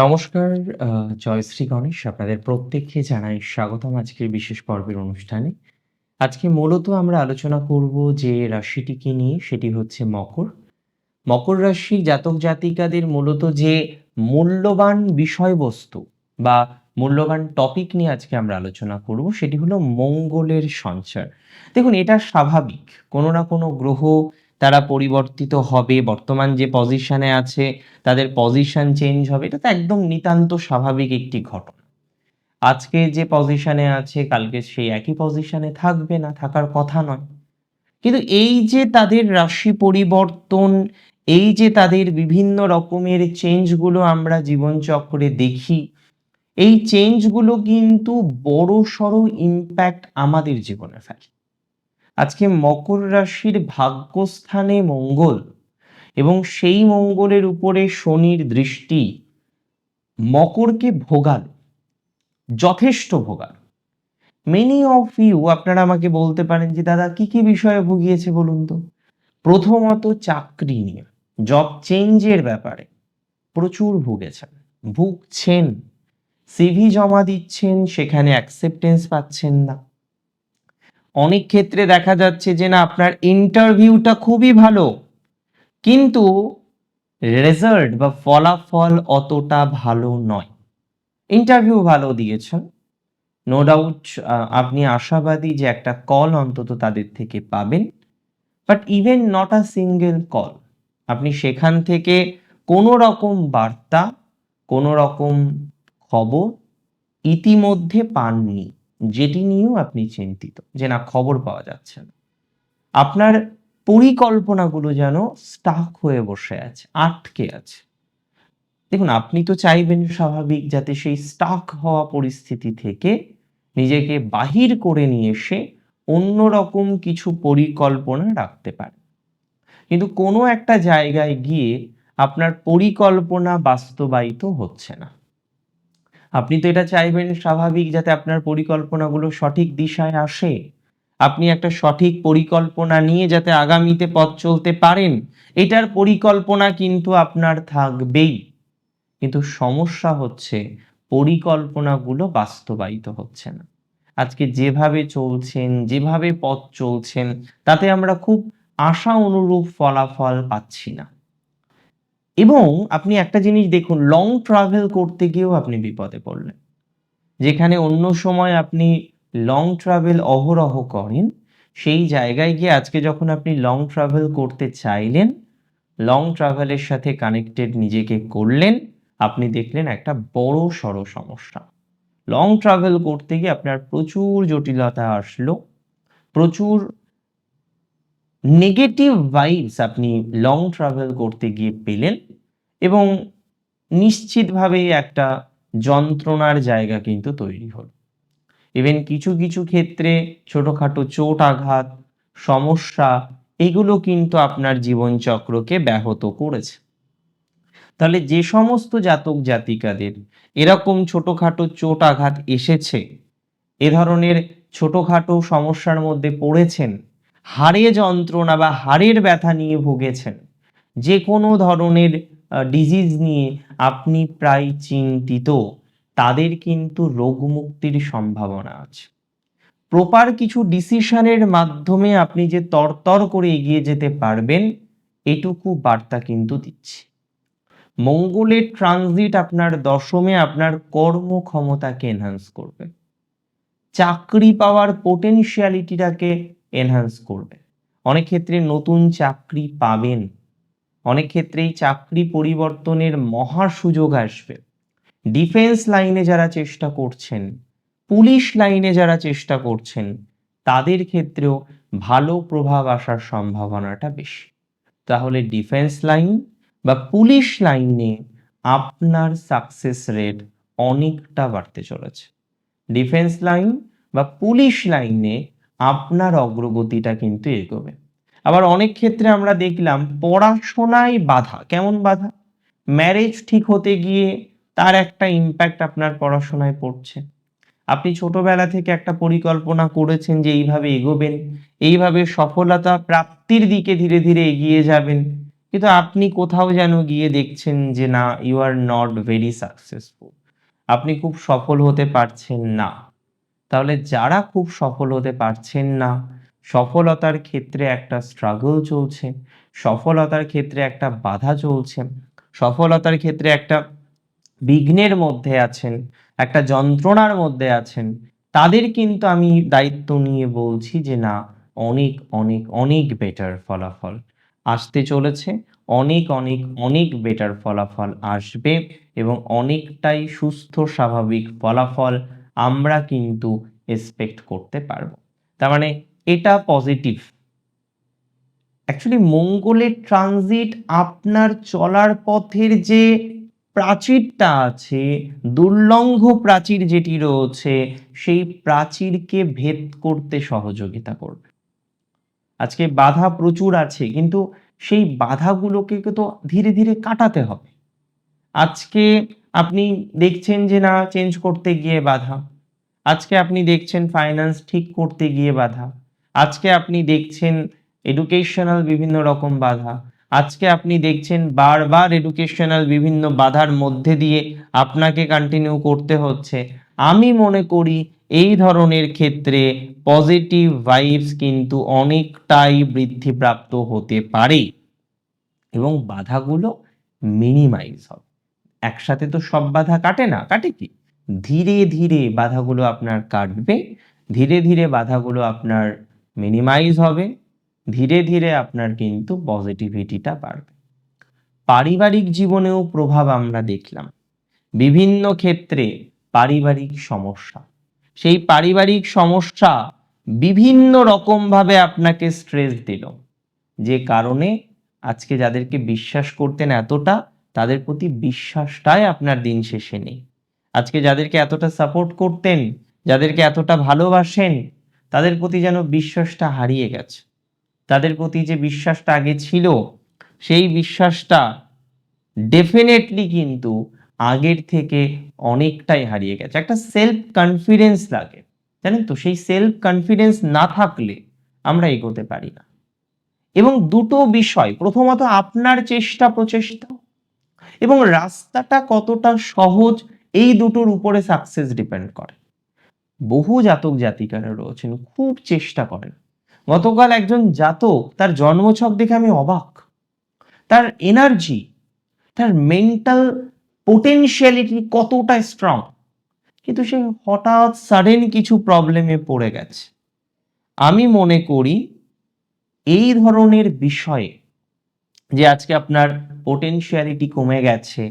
নমস্কার জয়শ্রী গণেশ। আপনাদের প্রত্যেককে জানাই স্বাগতম আজকের বিশেষ পর্বের অনুষ্ঠানে। আজকে মূলত আমরা আলোচনা করব যে রাশিটিকে নিয়ে, সেটি হচ্ছে মকর। মকর রাশি জাতক জাতিকাদের মূলত যে মূল্যবান বিষয়বস্তু বা মূল্যবান টপিক নিয়ে আজকে আমরা আলোচনা করব, সেটি হলো মঙ্গলের সঞ্চার। দেখুন, এটা স্বাভাবিক। কোনো না কোনো গ্রহ তারা পরিবর্তিত হবে। বর্তমান যে পজিশনে আছে তাদের পজিশন চেঞ্জ হবে। এটা তো একদম নিতান্ত স্বাভাবিক একটি ঘটনা। আজকে যে পজিশনে আছে কালকে সেই একই পজিশনে থাকবে না, থাকার কথা নয়। কিন্তু এই যে তাদের রাশি পরিবর্তন, এই যে তাদের বিভিন্ন রকমের চেঞ্জগুলো আমরা জীবনচক্রে দেখি, এই চেঞ্জগুলো কিন্তু বড় বড়সড় ইম্প্যাক্ট আমাদের জীবনে ফেলে। আজকে মকর রাশির ভাগ্যস্থানে মঙ্গল এবং সেই মঙ্গলের উপরে শনির দৃষ্টি মকরকে ভোগাল যথেষ্ট ভোগাল মেনি অফ ইউ আপনারা আমাকে বলতে পারেন যে দাদা কি, কি বিষয়ে ভুগিয়েছে বলুন তো? প্রথমত চাকরি নিয়ে, জব চেঞ্জের ব্যাপারে প্রচুর ভুগেছেন, ভুগছেন। সিভি জমা দিচ্ছেন সেখানে অ্যাকসেপ্টেন্স পাচ্ছেন না। অনেক ক্ষেত্রে দেখা যাচ্ছে যে না আপনার ইন্টারভিউটা খুবই ভালো। কিন্তু রেজাল্ট বা ফলাফল অতটা ভালো নয়। ইন্টারভিউ ভালো দিয়েছেন। নো ডাউট আপনি আশাবাদী যে একটা কল অন্তত তাদের থেকে পাবেন। But even not a single call. আপনি সেখান থেকে কোনো রকম বার্তা, কোনো রকম খবর ইতিমধ্যে পাননি। যেটি নিয়েও আপনি চিন্তিত যে না খবর পাওয়া যাচ্ছে না। আপনার পরিকল্পনাগুলো যেন স্টাক হয়ে বসে আছে, আটকে আছে। দেখুন আপনি তো চাইবেন স্বাভাবিক যাতে সেই স্টাক হওয়া পরিস্থিতি থেকে নিজেকে বাহির করে নিয়ে এসে অন্যরকম কিছু পরিকল্পনা রাখতে পারে কিন্তু কোনো একটা জায়গায় গিয়ে আপনার পরিকল্পনা বাস্তবায়িত হচ্ছে না। আপনি তো এটা চাইবেন স্বাভাবিক যাতে আপনার পরিকল্পনাগুলো সঠিক দিশায় আসে। আপনি একটা সঠিক পরিকল্পনা নিয়ে যাতে আগামীতে পথ চলতে পারেন, এটার পরিকল্পনা কিন্তু আপনার থাকবেই। কিন্তু সমস্যা হচ্ছে পরিকল্পনাগুলো বাস্তবায়িত হচ্ছে না। আজকে যেভাবে চলছেন, যেভাবে পথ চলছেন তাতে আমরা খুব আশা অনুরূপ ফলাফল পাচ্ছি না। এবং আপনি একটা জিনিস দেখুন লং ট্রাভেল করতে গিয়েও আপনি বিপদে পড়লেন। যেখানে অন্য সময় আপনি লং ট্রাভেল অহরহ করেন, সেই জায়গায় গিয়ে আজকে যখন আপনি লং ট্রাভেল করতে চাইলেন, লং ট্রাভেলের সাথে কানেক্টেড নিজেকে করলেন, আপনি দেখলেন একটা বড় সড় সমস্যা। লং ট্রাভেল করতে গিয়ে আপনার প্রচুর জটিলতা আসলো। প্রচুর নেগেটিভ ভাইবস আপনি লং ট্রাভেল করতে গিয়ে পেলেন এবং নিশ্চিতভাবেই একটা যন্ত্রণার জায়গা কিন্তু তৈরি হলো। ইভেন কিছু, কিছু ক্ষেত্রে ছোটোখাটো চোট আঘাত, সমস্যা এগুলো কিন্তু আপনার জীবনচক্রকে ব্যাহত করেছে। তাহলে যে সমস্ত জাতক জাতিকাদের এরকম ছোটোখাটো চোট আঘাত এসেছে, এ ধরনের ছোটোখাটো সমস্যার মধ্যে পড়েছেন, হাড়ে যন্ত্রণা বা হাড়ের ব্যথা নিয়ে ভুগেছেন, যে কোনো ধরনের ডিজিজ নিয়ে আপনি প্রায় চিন্তিত, তাদের কিন্তু রোগমুক্তির সম্ভাবনা আছে। প্রপার কিছু ডিসিশনের মাধ্যমে আপনি যে তরতর করে এগিয়ে যেতে পারবেন, এটুকু বার্তা কিন্তু দিচ্ছি। মঙ্গলের ট্রানজিট আপনার দশমে আপনার কর্মক্ষমতাকে এনহান্স করবে। চাকরি পাওয়ার পোটেনশিয়ালিটিটাকে এনহান্স করবে। অনেক ক্ষেত্রে নতুন চাকরি পাবেন। অনেক ক্ষেত্রেই চাকরি পরিবর্তনের মহা সুযোগ আসবে। ডিফেন্স লাইনে যারা চেষ্টা করছেন, পুলিশ লাইনে যারা চেষ্টা করছেন, তাদের ক্ষেত্রেও ভালো প্রভাব আসার সম্ভাবনাটা বেশি। তাহলে ডিফেন্স লাইন বা পুলিশ লাইনে আপনার সাকসেস রেট অনেকটা বাড়তে চলেছে। ডিফেন্স লাইন বা পুলিশ লাইনে আপনার অগ্রগতিটা কিন্তু এগোবে। আবার অনেক ক্ষেত্রে আমরা দেখলাম পড়াশোনায় বাধা। কেমন বাধা? ম্যারেজ ঠিক হতে গিয়ে তার একটা ইম্প্যাক্ট আপনার পড়াশোনায় পড়ছে। আপনি ছোটবেলা থেকে একটা পরিকল্পনা করেছেন যে এইভাবে এগোবেন, এইভাবে সফলতা প্রাপ্তির দিকে ধীরে, ধীরে এগিয়ে যাবেন। কিন্তু আপনি কোথাও যেন গিয়ে দেখছেন যে না you are not very successful আপনি খুব সফল হতে পারছেন না তাহলে যারা খুব সফল হতে পারছেন না সফলতার ক্ষেত্রে একটা স্ট্রাগল চলছে, সফলতার ক্ষেত্রে একটা বাধা চলছে, সফলতার ক্ষেত্রে একটা বিঘ্নের মধ্যে আছেন, একটা যন্ত্রণার মধ্যে আছেন, তাদের কিন্তু আমি দায়িত্ব নিয়ে বলছি যে না, অনেক অনেক অনেক বেটার ফলাফল আসতে চলেছে, অনেক অনেক অনেক বেটার ফলাফল আসবে এবং অনেকটাই সুস্থ, স্বাভাবিক ফলাফল আমরা কিন্তু এক্সপেক্ট করতে পারব। তার মানে এটা পজিটিভ অ্যাকচুয়ালি মঙ্গলের ট্রানজিট আপনার চলার পথের যে প্রাচীরটা আছে, দুর্লঙ্ঘ প্রাচীর যেটি রয়েছে, সেই প্রাচীরকে ভেদ করতে সহযোগিতা করবে। আজকে বাধা প্রচুর আছে, কিন্তু সেই বাধাগুলোকে তো ধীরে ধীরে কাটাতে হবে। আজকে আপনি দেখছেন যে না চেঞ্জ করতে গিয়ে বাধা। আজকে আপনি দেখছেন ফাইন্যান্স ঠিক করতে গিয়ে বাধা। আজকে আপনি দেখছেন এডুকেশনাল বিভিন্ন রকম বাধা। আজকে আপনি দেখছেন বারবার এডুকেশনাল বিভিন্ন বাধার মধ্যে দিয়ে আপনাকে কন্টিনিউ করতে হচ্ছে। আমি মনে করি এই ধরনের ক্ষেত্রে পজিটিভ ভাইবস কিন্তু অনেকটাই বৃদ্ধিপ্রাপ্ত হতে পারে। এবং বাধাগুলো মিনিমাইজ হবে। একসাথে তো সব বাধা কাটে না, কাটে কি? ধীরে ধীরে বাধাগুলো আপনার কাটবে, ধীরে ধীরে বাধাগুলো আপনার মিনিমাইজ হবে, ধীরে ধীরে আপনার কিন্তু পজিটিভিটিটা বাড়বে। পারিবারিক জীবনেও প্রভাব আমরা দেখলাম। বিভিন্ন ক্ষেত্রে পারিবারিক সমস্যা। সেই পারিবারিক সমস্যা বিভিন্ন রকমভাবে আপনাকে স্ট্রেস দিল। যে কারণে আজকে যাদেরকে বিশ্বাস করতেন এতটা, তাদের প্রতি বিশ্বাসটাই আপনার দিন শেষে নেই। আজকে যাদেরকে এতটা সাপোর্ট করতেন, যাদেরকে এতটা ভালোবাসেন তাদের প্রতি যেন বিশ্বাসটা হারিয়ে গেছে। তাদের প্রতি যে বিশ্বাসটা আগে ছিল, সেই বিশ্বাসটা ডেফিনেটলি কিন্তু আগের থেকে অনেকটাই হারিয়ে গেছে। একটা সেলফ কনফিডেন্স লাগে, জানেন তো? সেই সেলফ কনফিডেন্স না থাকলে আমরা এগোতে পারি না। এবং দুটো বিষয়, প্রথমত আপনার চেষ্টা প্রচেষ্টা এবং রাস্তাটা কতটা সহজ, এই দুটোর উপরে সাকসেস ডিপেন্ড করে। বহু জাতক জাতিকারা রয়েছেন, খুব চেষ্টা করেন। গতকাল একজন জাতক, তার জন্মছক দেখে আমি অবাক। তার এনার্জি তার মেন্টাল পোটেনশিয়ালিটি কতটা স্ট্রং কিন্তু সে হঠাৎ সাডেন কিছু প্রবলেমে পড়ে গেছে। আমি মনে করি, এই ধরনের বিষয়ে যে আজকে আপনার পোটেনশিয়ালিটি কমে গেছে।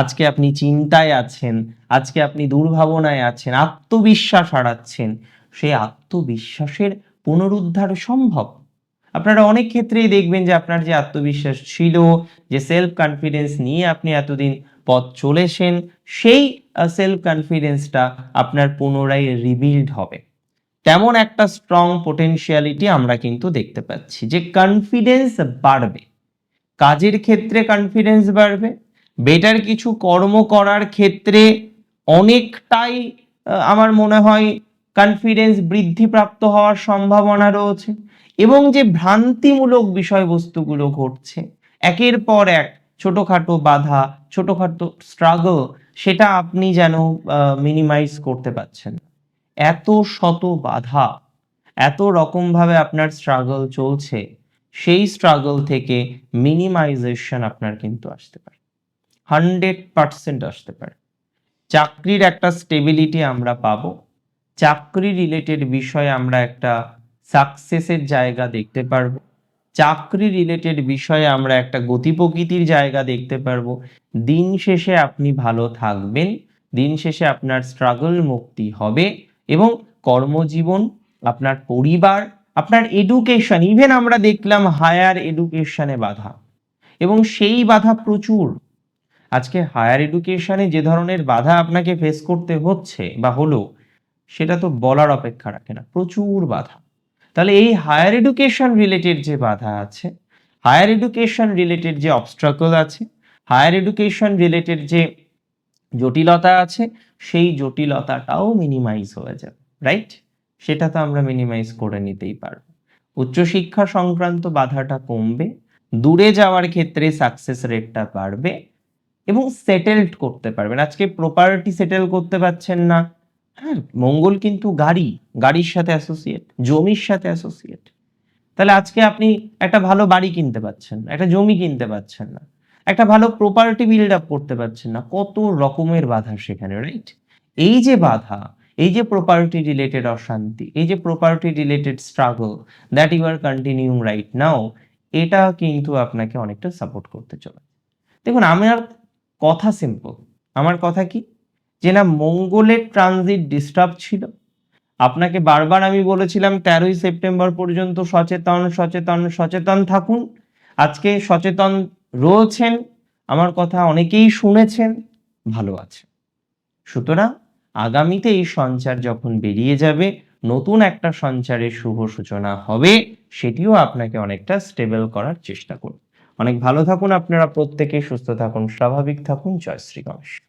আজকে আপনি চিন্তায় আছেন, আজকে আপনি দুর্ভাবনায় আছেন, আত্মবিশ্বাস হারাচ্ছেন। সেই আত্মবিশ্বাসের পুনরুদ্ধার সম্ভব। আপনারা অনেক ক্ষেত্রেই দেখবেন যে আপনার যে আত্মবিশ্বাস ছিল, যে সেলফ কনফিডেন্স নিয়ে আপনি এতদিন পথ চলেছেন, সেই সেলফ কনফিডেন্সটা আপনার পুনরায় রিবিল্ড হবে। তেমন একটা স্ট্রং পোটেনশিয়ালিটি আমরা কিন্তু দেখতে পাচ্ছি যে কনফিডেন্স বাড়বে। কাজের ক্ষেত্রে কনফিডেন্স বাড়বে বেটার কিছু কর্ম করার ক্ষেত্রে অনেকটাই আমার মনে হয় কনফিডেন্স বৃদ্ধিপ্রাপ্ত হওয়ার সম্ভাবনা রয়েছে এবং যে ভ্রান্তিমূলক বিষয়বস্তুগুলো ঘটছে, একের পর এক ছোটখাটো বাধা, ছোটখাটো স্ট্রাগল সেটা আপনি যেন মিনিমাইজ করতে পারছেন এত শত বাধা, এত রকমভাবে আপনার স্ট্রাগল চলছে সেই স্ট্রাগল থেকে মিনিমাইজেশন আপনার কিন্তু আসতে পারে। হান্ড্রেড পার্সেন্ট আসতে পারে। চাকরির একটা স্টেবিলিটি আমরা পাবো। চাকরি রিলেটেড বিষয়ে আমরা একটা সাকসেসের জায়গা দেখতে পারব। চাকরি রিলেটেড বিষয়ে আমরা একটা গতি প্রকৃতির জায়গা দেখতে পারব। দিন শেষে আপনি ভালো থাকবেন। দিন শেষে আপনার স্ট্রাগল মুক্তি হবে এবং কর্মজীবন, আপনার পরিবার আপনার এডুকেশন ইভেন আমরা দেখলাম হায়ার এডুকেশনে বাধা। এবং সেই বাধা প্রচুর। আজকে হায়ার এডুকেশনে যে ধরনের বাধা আপনাকে ফেস করতে হচ্ছে বা হলো, সেটা তো বলার অপেক্ষা রাখে না, প্রচুর বাধা। তাহলে এই হায়ার এডুকেশন রিলেটেড যে বাধা আছে হায়ার এডুকেশন রিলেটেড যে অবস্ট্রাকল আছে হায়ার এডুকেশন রিলেটেড যে জটিলতা আছে, সেই জটিলতাটাও মিনিমাইজ হয়ে যাবে রাইট সেটা তো আমরা মিনিমাইজ করে নিতেই পারব। উচ্চশিক্ষা সংক্রান্ত বাধাটা কমবে, দূরে যাওয়ার ক্ষেত্রে সাকসেস রেটটা বাড়বে এবং সেটেলড করতে পারবেন। আজকে প্রপার্টি সেটেল করতে পারছেন না হ্যাঁ মঙ্গল কিন্তু গাড়ি, গাড়ির সাথে অ্যাসোসিয়েট জমির সাথে অ্যাসোসিয়েট তাহলে আজকে আপনি একটা ভালো বাড়ি কিনতে পাচ্ছেন না একটা জমি কিনতে পাচ্ছেন না, একটা ভালো প্রপার্টি বিল্ড আপ করতে পারছেন না, কত রকমের বাধা সেখানে রাইট এই যে বাধা এই যে প্রপার্টি রিলেটেড অশান্তি, এই যে property related struggle that you are continuing right now এটা কিন্তু আপনাকে অনেকটা সাপোর্ট করতে চলে দেখুন, আমার কথা সিম্পল আমার কথা কি? যে না, মঙ্গলের ট্রানজিট ডিস্টার্ব ছিল। আপনাকে বারবার আমি বলেছিলাম, তেরোই সেপ্টেম্বর পর্যন্ত সচেতন সচেতন সচেতন থাকুন। আজকে সচেতন রয়েছেন। আমার কথা অনেকেই শুনেছেন। ভালো আছে সুতরাং আগামীতে এই সঞ্চার যখন বেরিয়ে যাবে, নতুন একটা সঞ্চারের শুভ সূচনা হবে, সেটিও আপনাকে অনেকটা স্টেবল করার চেষ্টা করুন অনেক ভালো থাকুন আপনারা, প্রত্যেকে সুস্থ থাকুন, স্বাভাবিক থাকুন। জয় শ্রী গণেশ।